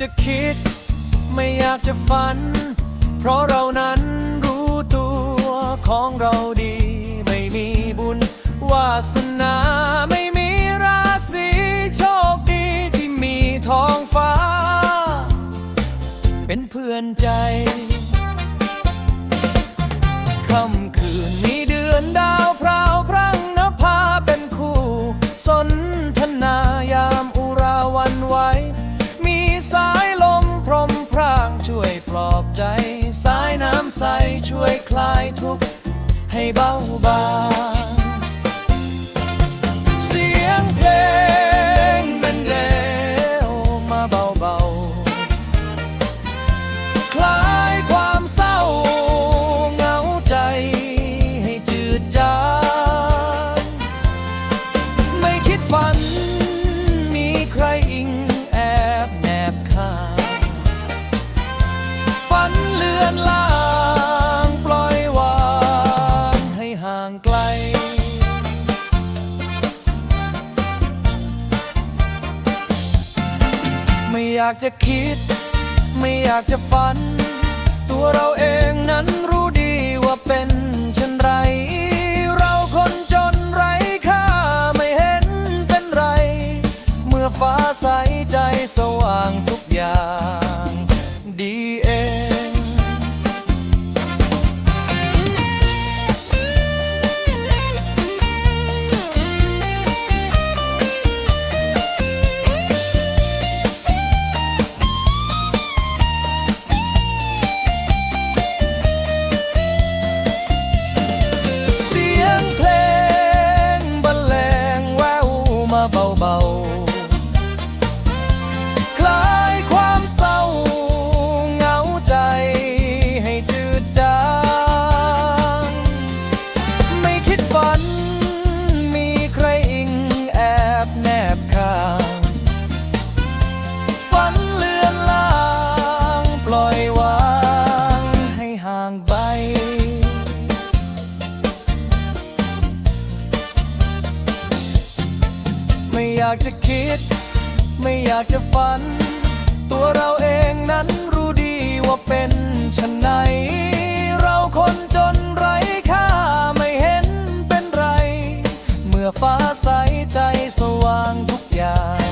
จะคิด ไม่อยากจะฝัน เพราะเรานั้นรู้ตัวของเราดี ไม่มีบุญวาสนาไม่มีราศีโชคดีที่มีท้องฟ้า เป็นเพื่อนใจคำ ใจ สายน้ำใสช่วยคลายทุกข์ให้เบาบางเสียงเพลงเป็นเดวมาเบาๆ คลายความเศร้าเหงาใจให้จืดจางไม่คิดฝัน ไกลไม่อยากจะคิด ไม่อยากจะฝัน ตัวเราเองนั้นรู้ดีว่าเป็นเช่นไร เราคนจนไร้ค่าไม่เห็นเป็นไร เมื่อฟ้าใสใจสว่างทุ วม ไม่อยากจะคิด ไม่อยากจะฝัน ตัวเราเองนั้นรู้ดีว่าเป็นชนไหน เราคนจนไร้ค่าไม่เห็นเป็นไร เมื่อฟ้าใสใจสว่างทุกอย่าง